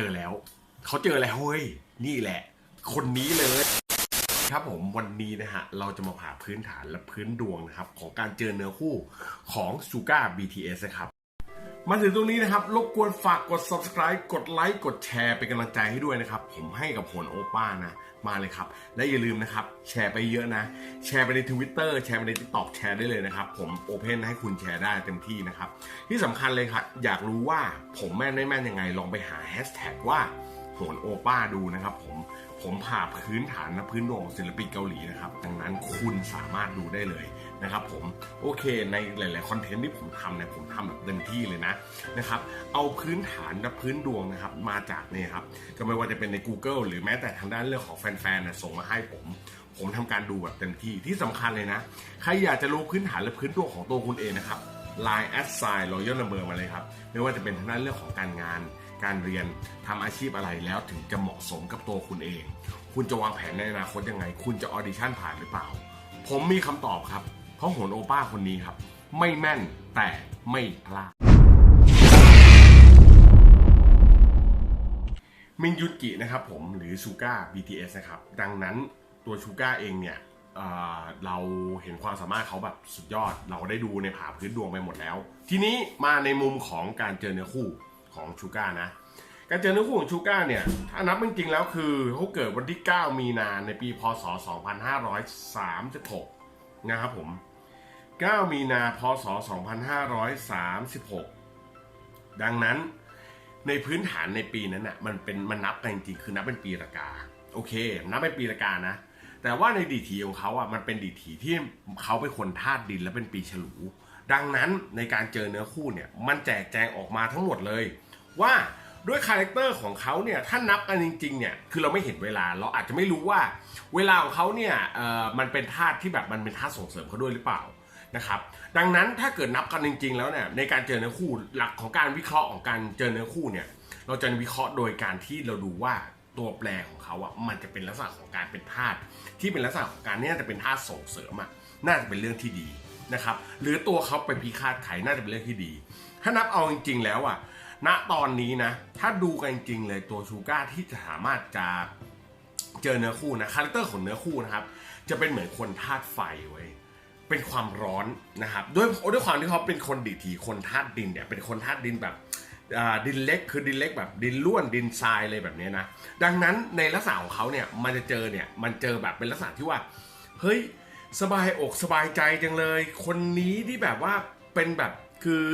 เจอแล้ว เขาเจอแล้วเฮ้ยนี่แหละ คนนี้เลย ครับผมวันนี้นะฮะ เราจะมาผ่าพื้นฐานและพื้นดวงนะครับ ของการเจอเนื้อคู่ของซูก้า BTS นะครับ มาถึงตรงนี้นะครับ รบกวนฝากกด subscribe กดไลค์ กดแชร์เป็นกำลังใจให้ด้วยนะครับ ผมให้กับผลโอป้านะ มาเลยครับ และอย่าลืมนะครับ แชร์ไปเยอะนะ แชร์ไปใน Twitter แชร์ไปใน TikTok แชร์ได้เลยนะครับ ผมโอเพนให้คุณแชร์ได้เต็มที่นะครับ ที่สำคัญเลยครับ อยากรู้ว่าผมแม่นไม่แม่นยังไง ลองไปหาแฮชแท็กว่าโหนโอป้าดูนะครับผมผมผ่าพื้นฐานและพื้นดวงศิลปินเกาหลีนะครับ ดังนั้นคุณสามารถดูได้เลย นะครับผมโอเคในหลาย ๆ คอนเทนต์ที่ผมทำเนี่ยผมทำแบบเต็มที่เลยนะนะครับเอาพื้นฐานและพื้นดวงนะครับมาจากเนี่ยครับก็ไม่ว่าจะเป็นใน Google หรือแม้แต่ทางด้านเรื่องของแฟนๆนะส่งมาให้ผม ผมทำการดูแบบเต็มที่ที่สำคัญเลยนะใครอยากจะรู้พื้นฐานและพื้นดวงของตัวคุณเองนะครับ Line แอดไซน์รอยัลนัมเบอร์มาเลยครับ ไม่ว่าจะเป็นทางด้านเรื่องของการงาน การเรียนทำอาชีพอะไรแล้วถึงจะเหมาะสมกับตัวคุณเอง คุณจะวางแผนในอนาคตยังไง คุณจะออดิชั่นผ่านหรือเปล่า ผมมีคำตอบครับ เพราะโหนโอป้าคนนี้ครับ ไม่แม่นแต่ไม่พลาดมินยุกินะครับผมหรือชูก้า BTS นะครับ ดังนั้นตัวชูก้าเองเนี่ยเเราเห็นความสามารถเขาแบบสุดยอด เราได้ดูในผ่าพื้นดวงไปหมดแล้ว ทีนี้มาในมุมของการเจอเนื้อคู่ของชูก้านะ การเจอเนื้อคู่ของชูก้าเนี่ย ถ้านับจริงๆแล้วคือเขาเกิดวันที่ 9 มีนาในปีพศ 2536 นะครับผม 9 มีนาพศ 2536 ดังนั้นในพื้นฐานในปีนั้นน่ะมันเป็นมันนับกันจริงคือนับเป็นปีละกา โอเค นับเป็นปีละกานะ แต่ว่าในดีถีของเขาอะมันเป็นดีถีที่เขาเป็นคนธาตุดินและเป็นปีฉลู ดังนั้นในการเจอเนื้อคู่เนี่ยมันแจกแจงออกมาทั้งหมดเลย ว่าด้วยคาแรคเตอร์ของเขาเนี่ยถ้านับกันจริงๆเนี่ยคือเราไม่เห็นเวลาเราอาจจะไม่รู้ว่า เวลาของเขาเนี่ยเอ่อมันเป็นธาตุที่แบบมันเป็นธาตุส่งเสริมเขาด้วยหรือเปล่า นะครับดังนั้นถ้าเกิดนับกันจริง ๆ แล้วเนี่ยในการเจอเนื้อคู่หลักของการวิเคราะห์ของการเจอเนื้อคู่เนี่ยเราจะวิเคราะห์โดยการที่เราดูว่าตัวแปรของเขาอะมันจะเป็นลักษณะของการเป็นธาตุที่เป็นลักษณะของการเนี่ยจะเป็นธาตุส่งเสริมอะน่าจะเป็นเรื่องที่ดีนะครับหรือตัวเขาไปพิฆาตไขน่าจะเป็นเรื่องที่ดี ถ้านับเอาจริง ๆ แล้วอะณตอนนี้นะถ้าดูกันจริงๆเลยตัวชูก้าที่จะสามารถจะเจอเนื้อคู่นะคาแรคเตอร์ของเนื้อคู่นะครับจะเป็นเหมือนคนธาตุไฟเว้ เป็นความร้อนนะครับด้วยด้วยความที่เขาเป็นคนดิถีคนธาตุดินเนี่ยเป็นคนธาตุดินแบบดินเล็กคือดินเล็กแบบดินล้วนดินทรายอะไรแบบนี้นะดังนั้นในลักษณะของเขาเนี่ยมันจะเจอเนี่ยมันเจอแบบเป็นลักษณะที่ว่าเฮ้ยสบายอกสบายใจจังเลย คนนี้ที่แบบว่าเป็นแบบคือ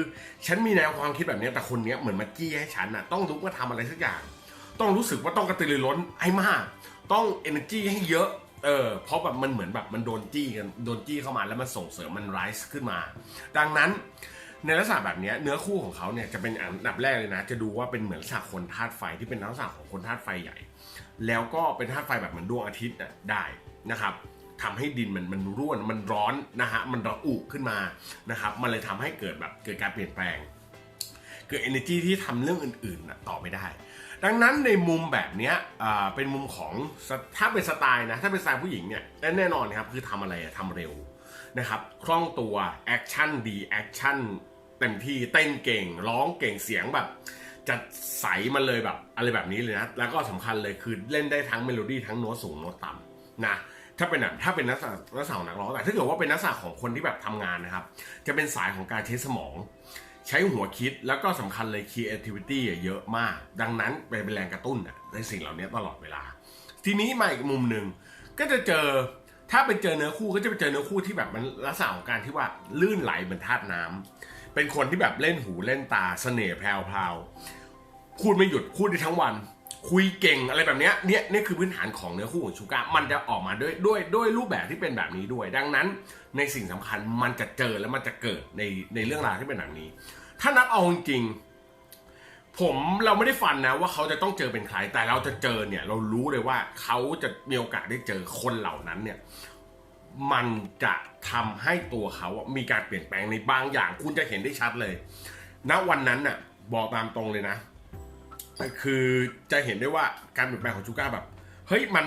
ฉันมีแนวความคิดแบบนี้แต่คนนี้เหมือนมาจี้ให้ฉันน่ะต้องลุกมาทำอะไรสักอย่าง ต้องรู้สึกว่าต้องกระตือรือร้นให้มาก ต้อง energy ให้เยอะ เออเพราะแบบมันเหมือนแบบมันโดนจี้กันโดนจี้เข้ามาแล้วมันส่งเสริมมัน rise ขึ้นมา ดังนั้นในลักษณะแบบนี้เนื้อคู่ของเขาเนี่ยจะเป็นอันดับแรกเลยนะ จะดูว่าเป็นเหมือนลักษณะคนธาตุไฟที่เป็นลักษณะของคนธาตุไฟใหญ่ แล้วก็เป็นธาตุไฟแบบเหมือนดวงอาทิตย์น่ะได้นะครับทำให้ดินมันมันร่วนมันร้อนนะฮะมันระอุขึ้นมานะครับ มันเลยทำให้เกิดแบบเกิดการเปลี่ยนแปลง เกิด energy ที่ทำเรื่องอื่นๆน่ะต่อไม่ได้ ดังนั้นในมุมแบบเนี้ยเป็นมุมของถ้าเป็นสไตล์นะถ้าเป็นสไตล์ผู้หญิงเนี่ยแน่นอนนะครับคือทำอะไรอะทำเร็วนะครับคล่องตัวแอคชั่นดีแอคชั่นเต็มที่เต้นเก่ง ร้องเก่งเสียงแบบจะใสมันเลยแบบอะไรแบบนี้เลยนะ แล้วก็สำคัญเลยคือเล่นได้ทั้งเมโลดี้ทั้งโน้ตสูงโน้ตต่ำนะถ้าเป็นแบบถ้าเป็นนักษณะนักษณะของนักร้องแต่ถ้าเกิดว่าเป็นนักษณะของคนที่แบบทำงานนะครับ จะเป็นสายของการใช้สมอง ใช้หัวคิดแล้วก็สำคัญเลย creativity เยอะมาก ดังนั้นเป็นแรงกระตุ้นในสิ่งเหล่านี้ตลอดเวลา ทีนี้มาอีกมุมหนึ่งก็จะเจอถ้าไปเจอเนื้อคู่ก็จะไปเจอเนื้อคู่ที่แบบมันลักษณะของการที่ว่าลื่นไหลเหมือนธาตุน้ำเป็นคนที่แบบเล่นหูเล่นตาเสน่ห์แพรวๆพูดไม่หยุดพูดได้ทั้งวัน คุยเก่งอะไรแบบเนี้ยเนี่ยนี่คือพื้นฐานของเนื้อคู่ของชูก้ามันจะออกมาด้วยด้วยด้วยรูปแบบที่เป็นแบบนี้ด้วย ดังนั้นในสิ่งสำคัญมันจะเจอแล้วมันจะเกิดในในเรื่องราวที่เป็นแบบนี้ ถ้านับเอาจริงๆผมเราไม่ได้ฟันนะว่าเขาจะต้องเจอเป็นใครแต่เราจะเจอเนี่ย เรารู้เลยว่าเขาจะมีโอกาสได้เจอคนเหล่านั้นเนี่ย มันจะทำให้ตัวเขาอะมีการเปลี่ยนแปลงในบางอย่าง คุณจะเห็นได้ชัดเลยณวันนั้นน่ะ บอกตามตรงเลยนะ คือจะเห็นได้ว่าการเปลี่ยนแปลงของชูก้าแบบ เฮ้ยมัน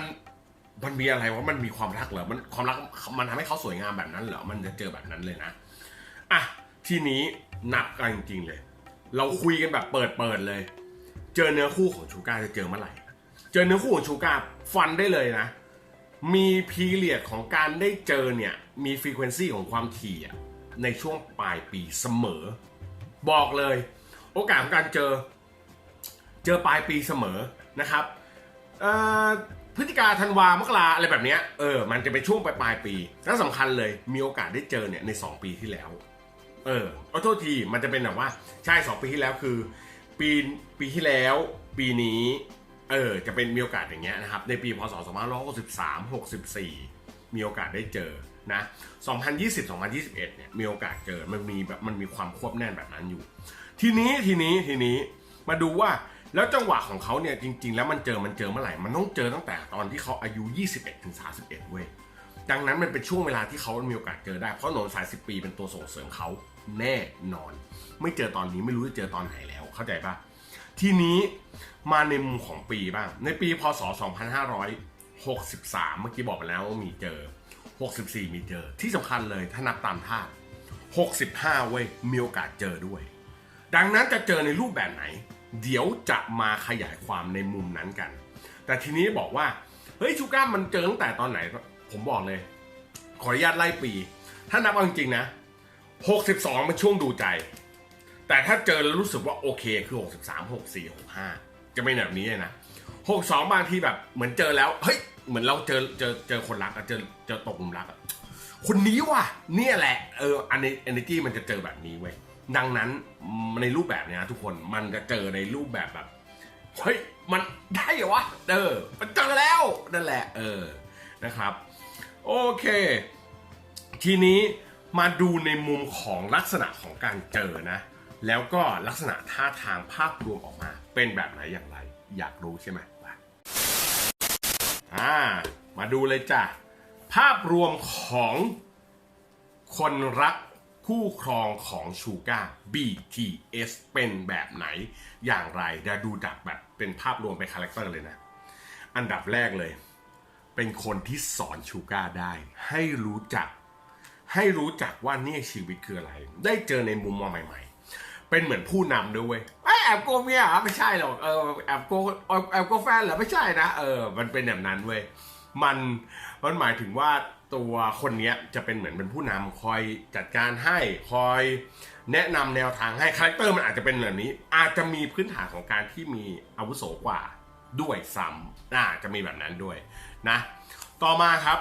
มันมีอะไรวะมันมีความรักเหรอมันความรักมันทำให้เขาสวยงามแบบนั้นเหรอมันจะเจอแบบนั้นเลยนะอะทีนี้นับกันจริงๆเลย เราคุยกันแบบเปิดเปิดๆเลย เจอเนื้อคู่ของชูก้าจะเจอเมื่อไหร่เจอเนื้อคู่ของชูก้าฟันได้เลยนะ มีพีเรียดของการได้เจอเนี่ยมีฟรีเควนซีของความถี่ในช่วงปลายปีเสมอ บอกเลย โอกาสของการเจอ เจอปลายปีเสมอนะครับพฤศจิกาธันวามกราอะไรแบบนี้เออมันจะเป็นช่วงปลายปลายปีแล้วสำคัญเลยมีโอกาสได้เจอเนี่ยใน 2 ปีที่แล้ว เออเอาโทษทีมันจะเป็นแบบว่าใช่ 2 ปีที่แล้วคือ ปีปีที่แล้วปีนี้เออจะเป็นมีโอกาสอย่างเงี้ยนะครับในปีพศ2563 64 มีโอกาสได้เจอนะ2020 2021เนี่ยมีโอกาสเจอมันมีแบบมันมีความควบแน่นแบบนั้นอยู่ ทีนี้ทีนี้ทีนี้มาดูว่า แล้วจังหวะของเขาเนี่ยจริง ๆ แล้วมันเจอมันเจอเมื่อไหร่ มันต้องเจอตั้งแต่ตอนที่เขาอายุ 21ถึง31 เว้ย ดังนั้นมันเป็นช่วงเวลาที่เขามีโอกาสเจอได้ เพราะหนนสาย 10 ปีเป็นตัวส่งเสริมเขาแน่นอน ไม่เจอตอนนี้ไม่รู้จะเจอตอนไหนแล้ว เข้าใจปะทีนี้มาในมุมของปีบ้าง ในปีพศ 2563 เมื่อกี้บอกไปแล้วว่ามีเจอ 64 มีเจอ ที่สำคัญเลยถ้านับตามท่า65 เว้ยมีโอกาสเจอด้วย ดังนั้นจะเจอในรูปแบบไหน เดี๋ยวจะมาขยายความในมุมนั้นกัน แต่ทีนี้บอกว่า เฮ้ยชูก้ามันเจอตั้งแต่ตอนไหน ผมบอกเลย ขออนุญาตไล่ปี ถ้านับเอาจริงๆนะ 62 มันช่วงดูใจ แต่ถ้าเจอแล้วรู้สึกว่าโอเคคือ 63 64 65 จะเป็นแบบนี้เลยนะ 62 บางทีแบบเหมือนเจอแล้วเฮ้ยเหมือนเราเจอเจอเจอคนรักอะเจอเจอตกหลุมรักอะคนนี้ว่ะเนี่ยแหละเอออันนี้ energy มันจะเจอแบบนี้เว้ย ดังนั้นในรูปแบบเนี้ยทุกคนมันจะเจอในรูปแบบแบบเฮ้ยมันได้เหรอวะเออมันเจอแล้วนั่นแหละเออนะครับ โอเค ทีนี้มาดูในมุมของลักษณะของการเจอนะ แล้วก็ลักษณะท่าทางภาพรวมออกมา เป็นแบบไหนอย่างไร อยากรู้ใช่ไหมอ่ามาดูเลยจ้ะภาพรวมของคนรัก คู่ครองของชูก้า BTS เป็นแบบไหนอย่างไรเดี๋ยวดูจากแบบเป็นภาพรวมเป็นคาแรคเตอร์เลยนะ อันดับแรกเลย เป็นคนที่สอนชูก้าได้ ให้รู้จัก ให้รู้จักว่าเนี่ยชีวิตคืออะไร ได้เจอในมุมมองใหม่ๆ เป็นเหมือนผู้นำด้วยเวยไอแอบโกเมียไม่ใช่หรอกเออแอบโกแอบโกแฟนเหรอไม่ใช่นะเออมันเป็นแบบนั้นเว้ยมันมันหมายถึงว่า ตัวคนนี้จะเป็นเหมือนเป็นผู้นำคอยจัดการให้คอยแนะนำแนวทางให้คาแรคเตอร์มันอาจจะเป็นแบบนี้ อาจจะมีพื้นฐานของการที่มีอาวุโสกว่าด้วยซ้ำอ่าจะมีแบบนั้นด้วยนะ ต่อมาครับ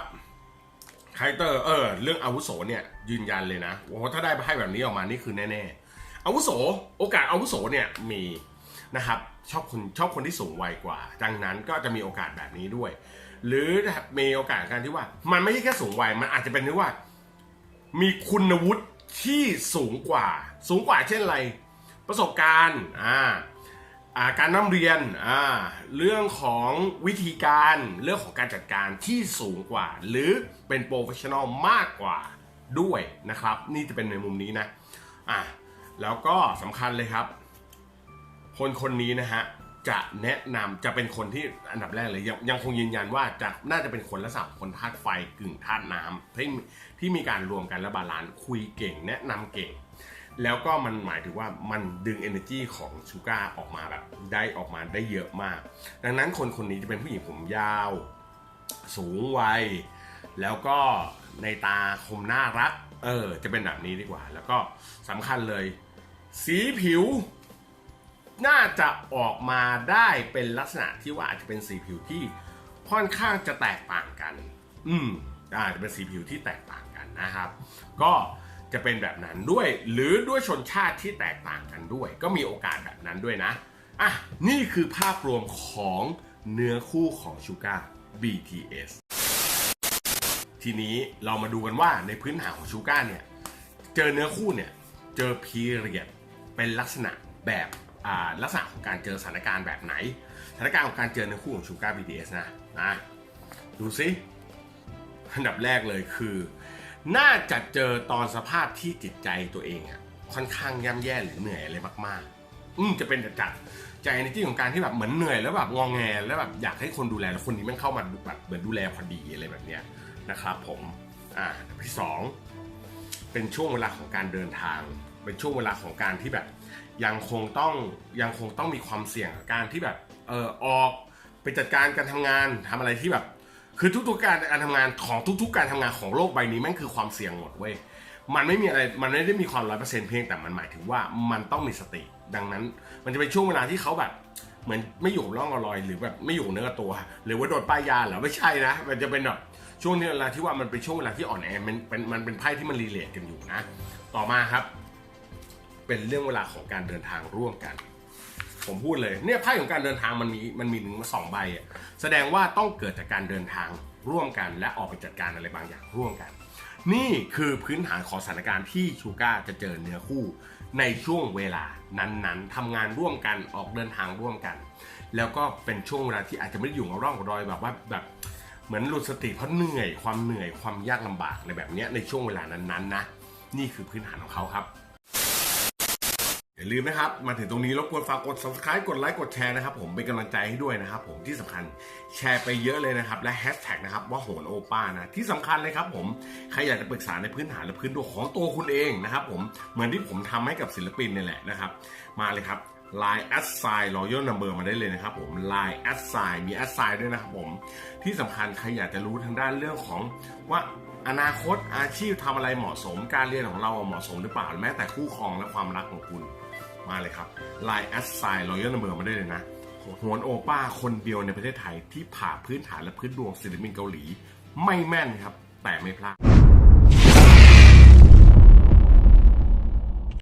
คาแรคเตอร์เออเรื่องอาวุโสเนี่ยยืนยันเลยนะว่าถ้าได้ไพ่แบบนี้ออกมานี่คือแน่ๆอาวุโสโอกาสอาวุโสเนี่ยมี นะครับชอบคนชอบคนที่สูงวัยกว่า ดังนั้นก็จะมีโอกาสแบบนี้ด้วย หรือมีโอกาสการที่ว่า มันไม่ใช่แค่สูงวัยมันอาจจะเป็นที่ว่า มีคุณวุฒิที่สูงกว่า สูงกว่าเช่นอะไรประสบการณ์อ่าการนำเรียนอ่าเรื่องของวิธีการเรื่องของการจัดการที่สูงกว่า หรือเป็นโปรเฟชชั่นอลมากกว่าด้วยนะครับ นี่จะเป็นในมุมนี้นะอ่าแล้วก็สำคัญเลยครับ คนคนนี้นะฮะจะแนะนำจะเป็นคนที่อันดับแรกเลยยังยังคงยืนยันว่าจะน่าจะเป็นคนลักษณะคนธาตุไฟกึ่งธาตุน้ำที่ที่มีการรวมกันและบาลานซ์คุยเก่ง แนะนำเก่ง แล้วก็มันหมายถึงว่ามันดึง energy ของชูก้าออกมาแบบได้ออกมาได้เยอะมาก ดังนั้นคนคนนี้จะเป็นผู้หญิงผมยาว สูงวัย แล้วก็ในตาคมน่ารัก เออ จะเป็นแบบนี้ดีกว่า แล้วก็สำคัญเลย สีผิว น่าจะออกมาได้เป็นลักษณะที่ว่าอาจจะเป็นสีผิวที่ค่อนข้างจะแตกต่างกัน อืมอาจจะเป็นสีผิวที่แตกต่างกันนะครับ ก็จะเป็นแบบนั้นด้วย หรือด้วยชนชาติที่แตกต่างกันด้วย ก็มีโอกาสแบบนั้นด้วยนะ อะ นี่คือภาพรวมของเนื้อคู่ของชูก้า BTS ทีนี้เรามาดูกันว่าในพื้นฐานของชูก้าเนี่ย เจอเนื้อคู่เนี่ย เจอพีเรียดเป็นลักษณะแบบ ลักษณะของการเจอสถานการณ์แบบไหน สถานการณ์ของการเจอเนื้อคู่ของชูการ์ BTS นะนะดูซิอันดับแรกเลยคือ น่าจะเจอตอนสภาพที่จิตใจตัวเองอะค่อนข้างย่ำแย่หรือเหนื่อยอะไรมาก ๆ อืมจะเป็นจากใจในที่ของการที่แบบเหมือนเหนื่อยแล้วแบบงองแงแล้วแบบอยากให้คนดูแลแล้วคนนี้มันเข้ามาแบบเหมือนดูแลพอดีอะไรแบบเนี้ยนะครับผมอ่าที่สอง เป็นช่วงเวลาของการเดินทาง เป็นช่วงเวลาของการที่แบบ ยังคงต้องยังคงต้องมีความเสี่ยงกับการที่แบบเออออกไปจัดการการทำงานทำอะไรที่แบบ คือทุกๆการการทำงานของทุก ๆ การทำงานของโลกใบนี้แม่งคือความเสี่ยงหมดเว้ยมันไม่มีอะไร มันไม่ได้มีความร้อยเปอร์เซ็นต์เพียงแต่มันหมายถึงว่ามันต้องมีสติ ดังนั้น มันจะเป็นช่วงเวลาที่เขาแบบ เหมือนไม่อยู่ร่องกับรอยหรือแบบไม่อยู่เนื้อตัว หรือว่าโดนป้ายยาเหรอไม่ใช่นะ มันจะเป็นแบบช่วงนี้เวลาที่ว่ามันเป็นช่วงเวลาที่อ่อนแอมันเป็นมันเป็นไพ่ที่มันรีเลทกันอยู่นะ ต่อมาครับ เป็นเรื่องเวลาของการเดินทางร่วมกัน ผมพูดเลยเนี่ยไพ่ของการเดินทางมันมีมันมีหนึ่งมาสองใบอะแสดงว่าต้องเกิดจากการเดินทาง ร่วมกันและออกไปจัดการอะไรบางอย่างร่วมกัน นี่คือพื้นฐานของสถานการณ์ที่ชูก้าจะเจอเนื้อคู่ ในช่วงเวลานั้นๆทำงานร่วมกันออกเดินทางร่วมกัน แล้วก็เป็นช่วงเวลาที่อาจจะไม่ได้อยู่กับร่องรอยแบบว่าแบบเหมือนหลุดสติเพราะเหนื่อยความเหนื่อยความยากลำบากในแบบนี้ในช่วงเวลานั้นๆนะนี่คือพื้นฐานของเขาครับาลืมนะครับ มาถึงตรงนี้รบกวนฝากกด subscribe กดไลค์กดแชร์นะครับ ผมเป็นกำลังใจให้ด้วยนะครับ ผมที่สำคัญแชร์ไปเยอะเลยนะครับ และแฮชแท็กนะครับว่าโหนโอป้านะที่สำคัญเลยครับผมใครอยากจะปรึกษาในพื้นฐานและพื้นดวงของตัวคุณเองนะครับ ผมเหมือนที่ผมทำให้กับศิลปินนี่แหละนะครับ มาเลยครับ Line a s s i g n Royal Number มาได้เลยนะครับผม Line a s s i g n มี a s s i g n ด้วยนะครับผม ที่สำคัญใครอยากจะรู้ทางด้านเรื่องของว่าอนาคตอาชีพทำอะไรเหมาะสม การเรียนของเราเหมาะสมหรือเปล่า แม้แต่คู่ครองและความรักของคุณ มาเลยครับ Line a s s i g n Royal Number มาได้เลยนะหวนโอป้าคนเดียวในประเทศไทยที่ผ่าพื้นฐานและพื้นดวงศิลปินเกาหลี ไม่แม่นครับ แต่ไม่พลาด